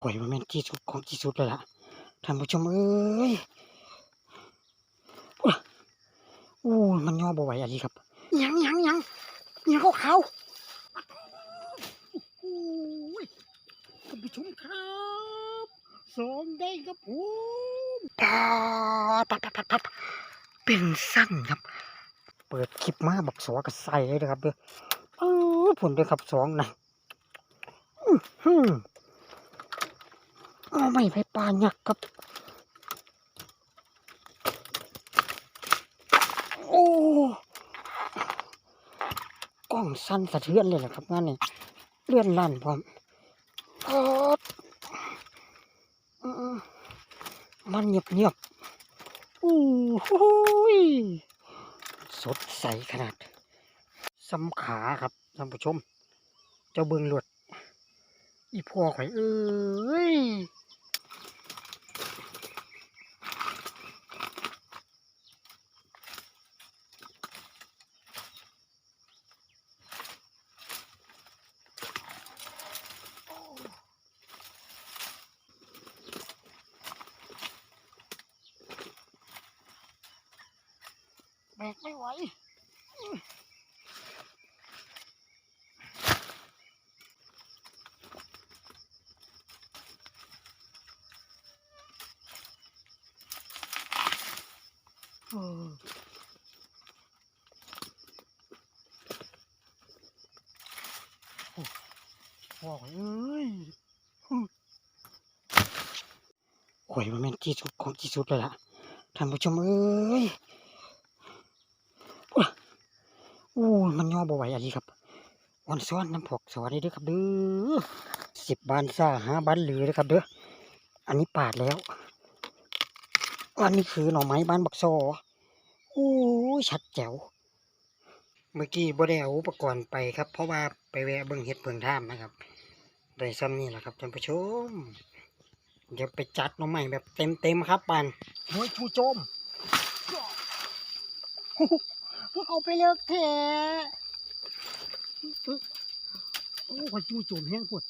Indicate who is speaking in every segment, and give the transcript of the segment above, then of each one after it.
Speaker 1: ปล่อยมันเป็นที่สุดของที่สุดเลยล่ะท่านผู้ชมเอ้ยอุ๊ยอู้ยมันย่อบ่ไหวอะไรครับยังยังยังยังเขาเขาโอ้ยท่านผู้ชมครับสองได้ครับผมปาดปัดปัดปัดปัดเป็นสั้นครับ เปิดคลิปมาบักสอกับใส่เลยนะครับเด้อเออผลเลยครับสองนะอื้อหือ เอาไม่ไปปลาหยักครับ โอ้กล้องสั้นสะเทือนเลยแหละครับงานนี้เลื่อนลั่นพร้อมครับอืมมันเงียบเงียบอู้หูยสดใสขนาดสำขาครับท่านผู้ชม เจ้าเบิงหลวด อีพ่อข่อยเอ้ยแบกไม่ไหว พ่อข่อยเอ้ยฮึข่อยมันเป็นที่สุดของที่สุดเลยล่ะท่านผู้ชมเอ้ยอุ๊ยอู้ยมันย่อบ่ไหวอะไรครับอ่อนซ้อนน้ำผกสวัสดีด้วยครับเด้อสิบบานซ่าห้าบานเหลือนะครับเด้ออันนี้ปาดแล้วอันนี้คือหน่อไม้บ้านบักโซโอ้ยชัดแจ๋ว เมื่อกี้บ่ได้เอาอุปกรณ์ไปครับ เพราะว่าไปแวะเบิ่งเห็ดเบิ่งท่ามนะครับโดยซ้ำนี่แหละครับท่านผู้ชมเดี๋ยวไปจัดน้องใหม่แบบเต็มเต็มๆครับปันเฮ้ยชูโจมเอาไปเลิกแท้โอ้ยชูโจมแห้งปวด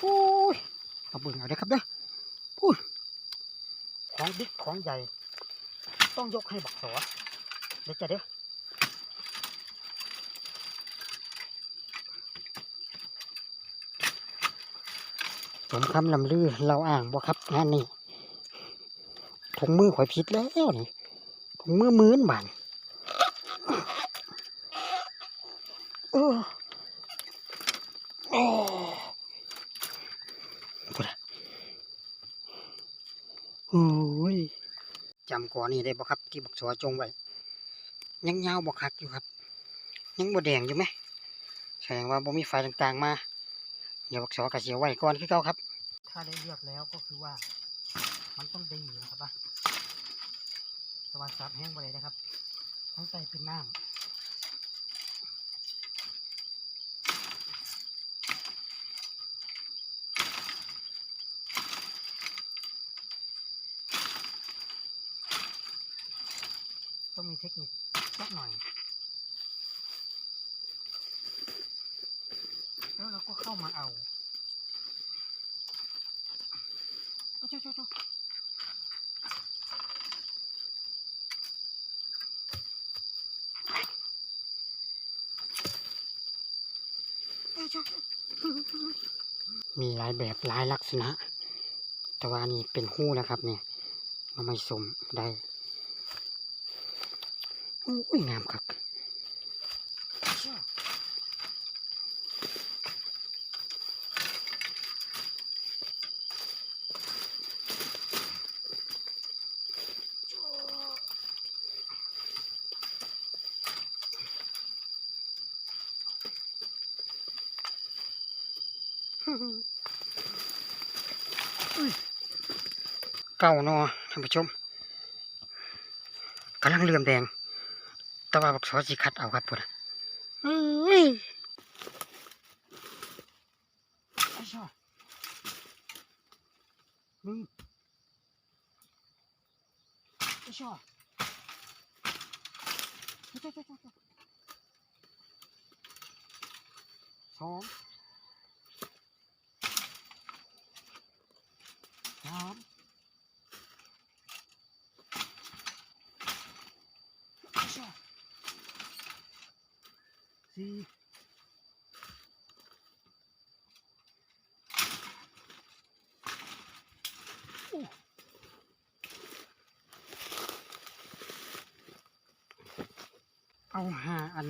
Speaker 1: โอ้ย เบิ่งเอาได้ครับเด้อพูดของบิ๊กของใหญ่ ต้องยกให้บักสอเดี๋ยวจะเด้อสมคำลำลือเราอ่างบ่ครับงานนี้ถุงมือข่อยผิดแล้วนี่ถุงมือมือนบานโอ้โอ้พูดอะโอ้ยจำ ก่อนนี่ได้บ่ครับ ที่บอกสอจงไว้ยังยาวบ่คักอยู่ครับ ยังบ่แดงอยู่ไหมแสดงว่าบ่มีไฟต่างๆมา เดี๋ยวบักสอกระเสียวไว้ก่อนคือเก่าครับ ถ้าได้เลือกแล้วก็คือว่า มันต้องดีนะครับอะสวัสดิ์แห้งไปเลยนะครับต้องใส่เป็นน้ำ เทคนิคสักหน่อย แล้วเราก็เข้ามาเอาเอ้าเจ้าเจ้าเอาเจ้ามีหลายแบบหลายลักษณะ แต่ว่านี่เป็นหู้นะครับเนี่ยเราไม่สมได้ อุ้ยงามครับเก่าเนอท่านผู้ชมกำลังเลื่อมแดง แต่ว่าบักซอสิคัดเอาครับพุ่นน่ะเอ้ยไอ้ชอมึงไอ้ชอเจ้าเจ้าเจ้าเจ้าสองสามีเอาหาอัน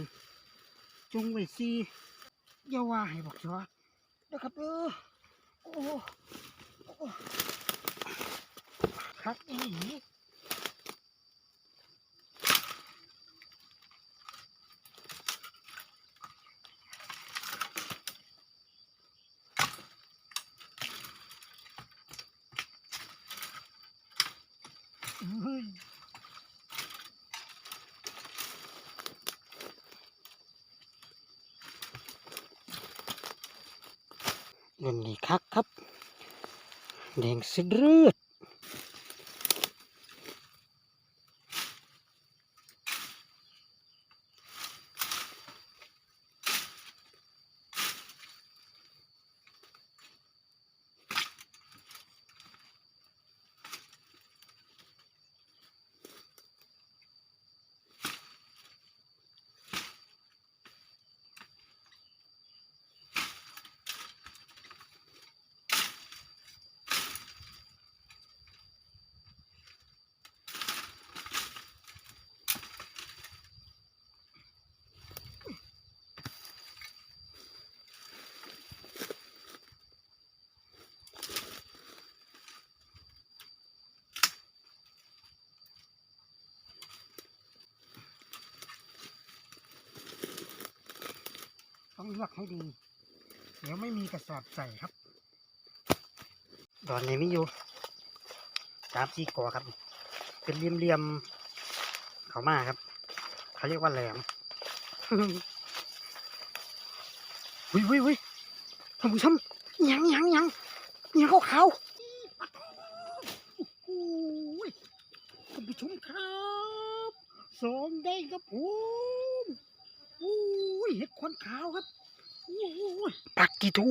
Speaker 1: จงไว้สี่อย่าว่าให้บอกชัวนะครับเออโอ้โอ้คักอี เงินนี่คักครับ แดงสะดืด เลือกให้ดี เดี๋ยวไม่มีกระสอบใส่ครับตอนนี้ไม่อยู่สามสี่กอครับ เป็นเหลี่ยมๆเขามาครับ เขาเรียกว่าแหลมวิวิวิท่านผู้ชมยังยังยังยังเขาเขาโอ้ยท่านผู้ชมครับสองได้ครับผมโอ้ยเห็ดควันขาวครับโอ้ย ปักกี่ทู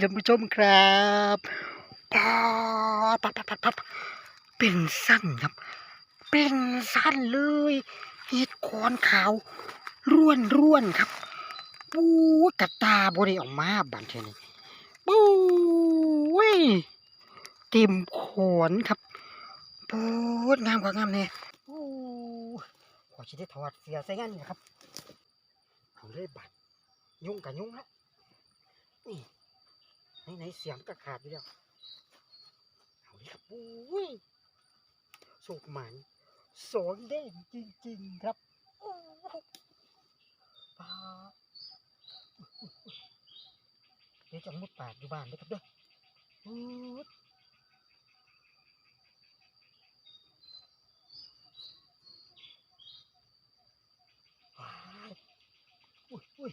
Speaker 1: ท่านผู้ชมครับปาปัดปัดปัดปัดเป็นสั้นครับ เป็นสั้นเลยเห็ดคอนขาว ร่วนร่วนครับปูกระตาบริออกมาบันเทนี้ปู้ยเต็มขนครับปูดงามกว่างามเนี่ยโอ้ขอชิได้ถอดเสียใส่งั้นนะครับเอาเลยบัด ยุ่งกับยุ่งละนี่ไหนไหนเสียงก็ขาดอยู่แล้วเอาเลยครับปู้ยสุกหมันสองเด้งจริง ๆ ครับโอ้ปลาเดี๋ยวจะมุดปากอยู่บ้านเลยครับเด้อมุดว้ายอุ้ยอุ้ย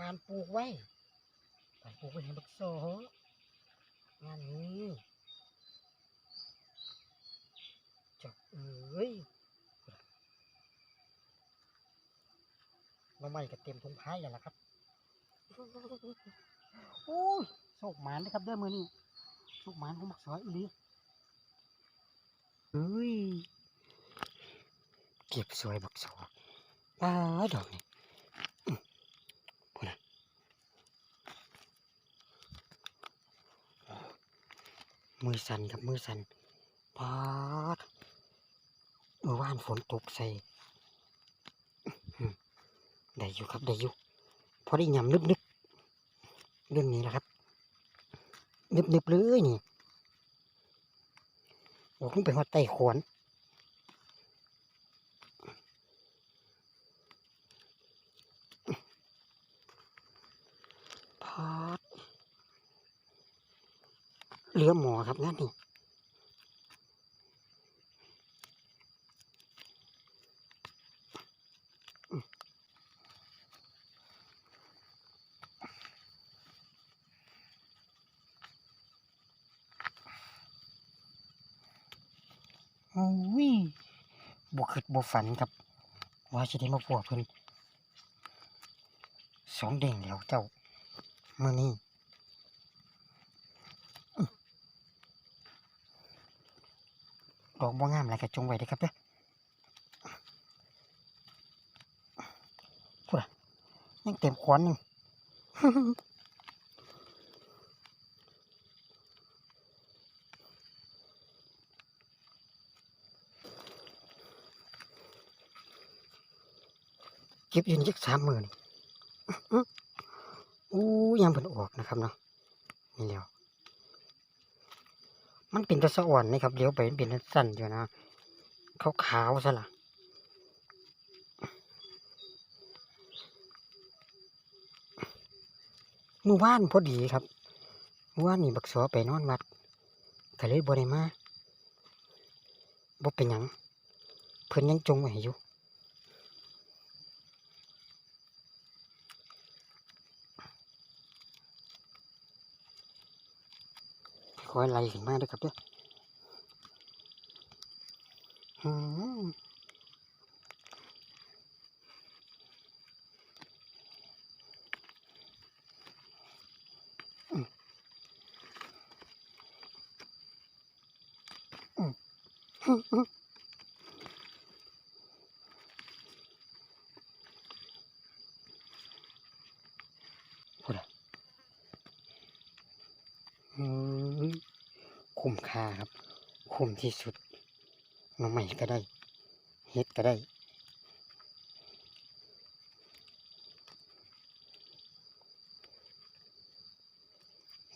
Speaker 1: ปานปลูกไว้ปานปลูกไว้เห็นบักโซงานนี้จบเอ้ยน้องใหม่ก็เต็มทุงท้ายแล้วล่ะครับโอ้ยโชคหมานนะครับเด้อมือนี้โชคหมานของมักสอยอีหลีเฮ้ยเก็บสวยบักสอว้าดอกนี่อื้อพูดนะ มือสั่นครับมือสั่นปาดเมื่อวานฝนตกใส่ได้อยู่ครับได้อยู่พอได้ยำนึบนึบเรื่องนี้นะครับ นึบนึบเลยนี่โอ้ขึ้นไปหัวไตขวน แล้วนี่โอ้ยบวกขึ้นบวกฝันครับว่าจะได้มาปวเพิ่นสองเด้งแล้วเจ้าเมื่อนี้ อกบ่งามหลายก็จงไว้เด้ครับเด้อพูดอะยังเต็มขวานหนึ่งเก็บยืนยักสามหมื่นอู้ยังเป็นออกนะครับเนาะนี่แล้ว มันเป็นตะสะอ่อนนะครับเดี๋ยวไปมันเป็นตะสั้นอยู่นะขาวขาวซะละเมื่อวานพอดีครับมื่อวานนี่บักสอไปนอนวัดก็เลยบ่ได้มาบ่เป็นหยังเพิ่นยังจงไว้อยู่ คอยไล่ขึ้นมาด้วยครับเด้ออืมอืมอืมอืมอืมพูดอะอืม คุ้มค่าครับ คุ้มที่สุดน้องใหม่ก็ได้เฮ็ดก็ได้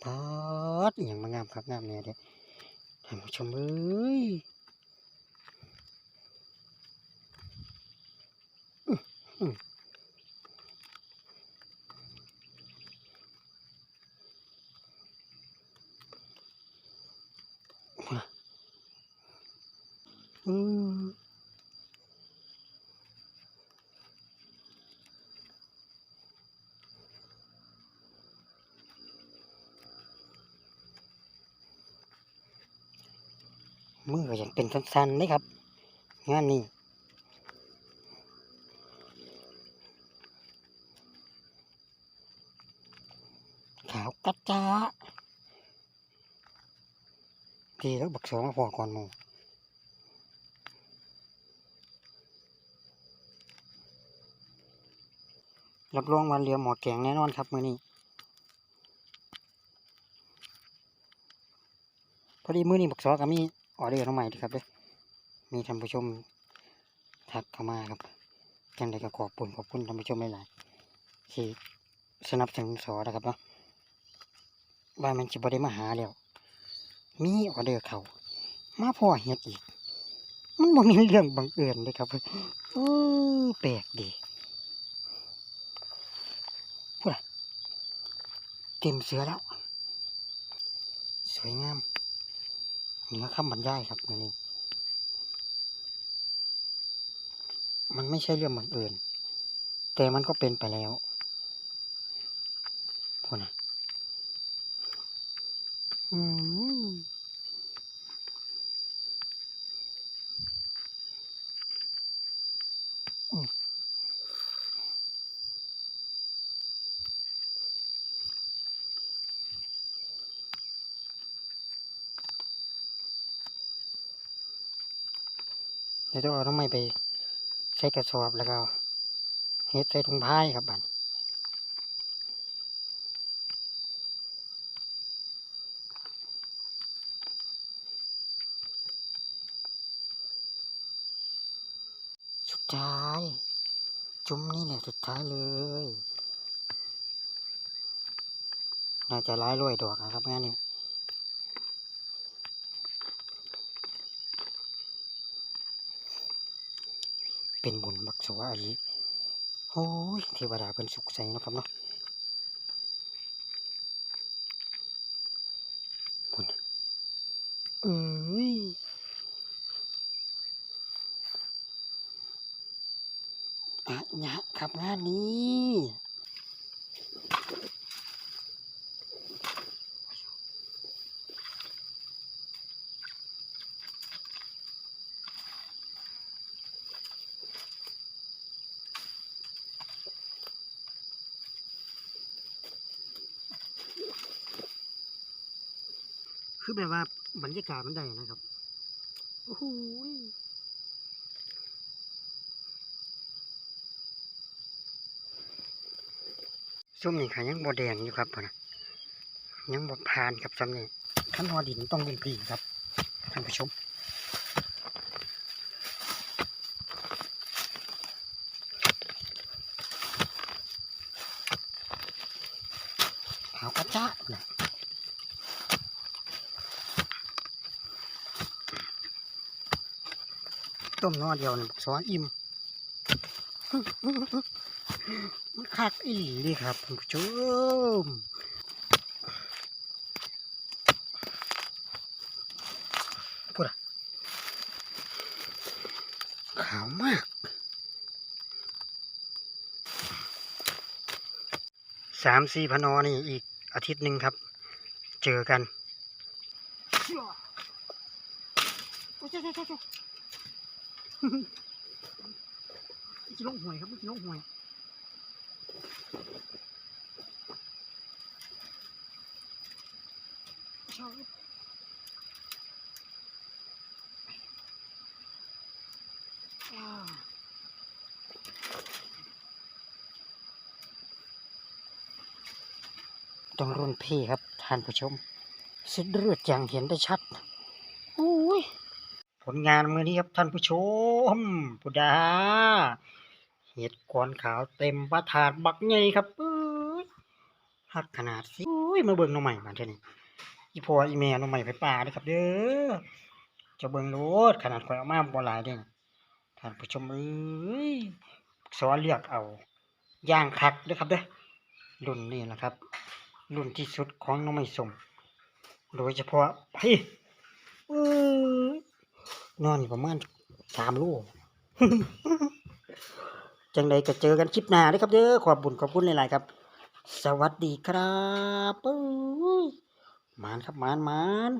Speaker 1: ทอดอย่างมางามครับงามเนี่ยเด้อท่านผู้ชมเอ้ยอื้อหื อืมมือก็ยังเป็นสั้นๆเลยครับ งานนี้ขาวกัดจ้าดีแล้วบักสองมาพอก่อนมู รับรองวันเรือหมอแกงแน่นอนครับมือนี้พอดีมือนี้บักสอก็มีออเดอร์เข้าใหม่ด้วยครับเด้มีท่านผู้ชมทักเข้ามาครับจังใดก็ขอบคุณขอบคุณท่านผู้ชมหลายๆที่สนับสนุนสอนะครับเนาะว่ามันจะบได้มาหาแล้วมีออเดอร์เขามาพ่อเฮ็ดอีก มันบ่มีเรื่องบังเอิญเลยครับโอ้แปลกดีอะ เต็มเสือแล้ว สวยงามเหนือคำบรรยายครับนี่มันไม่ใช่เรื่องบังเอิญแต่มันก็เป็นไปแล้วพูดนะอืม เดี๋ยวจะเอาน้ำไม้ไปใส่กระสอบแล้วก็เฮ็ดใส่ถุงผ้าครับบัดสุดท้าย จุ่มนี่แหละสุดท้ายเลยน่าจะร้ายรวยดอกอะครับงานนี้ เป็นบุญบักสวาอีโอ้ยเทวดาเป็นสุขใจนะครับเนาะบุญเอ้ยอะยะครับงานนี้ คือแบบว่าบรรยากาศมันได้นะครับ โอ้โหยส้มนี่ค่ะยังบอแดงอยู่ครับพ่อนะยังบดพานกับซ้ำนี่ขั้นหอดินต้องเป็นปีครับท่านผู้ชม ขาวกระจ้านะ ต้มนอเดียวเนี่ยสอนอิ่มมันคักอีหลีเลยครับท่านผู้ชมพูดอะขาวมาก สามสี่พนอนี่อีกอาทิตย์หนึ่งครับ เจอกัน จิลงหวยครับจิลงหวยชอ้าวต้องรุ่นพี่ครับท่านผู้ชมสุดเลือดอย่างเห็นได้ชัด ผลงานมือนี้ครับท่านผู้ชมปุดาเห็ดกวนขาวเต็มประถาดบักใหญ่ครับเอ้ยหักขนาดสิโอ้ยมาเบิ่งน้องใหม่มาเท่านี้อีพออีแม่น้องใหม่ไปป่าเด้ครับเด้อจะเบิ่งโลดขนาดข่อยเอามาบ่หลายเด้ท่านผู้ชมเอ้ยสอนเลือกเอาย่างคักเด้อครับเด้อรุ่นนี้แหละครับ รุ่นที่สุดของน้องไม่สมโดยเฉพาะไปเอ้ย นอนอยู่ประมาณสามลูกจังใดก็เจอกันคลิปหน้าเด้อครับเด้อขอบบุญขอบคุณหลายๆครับ สวัสดีครับมานครับมานมาน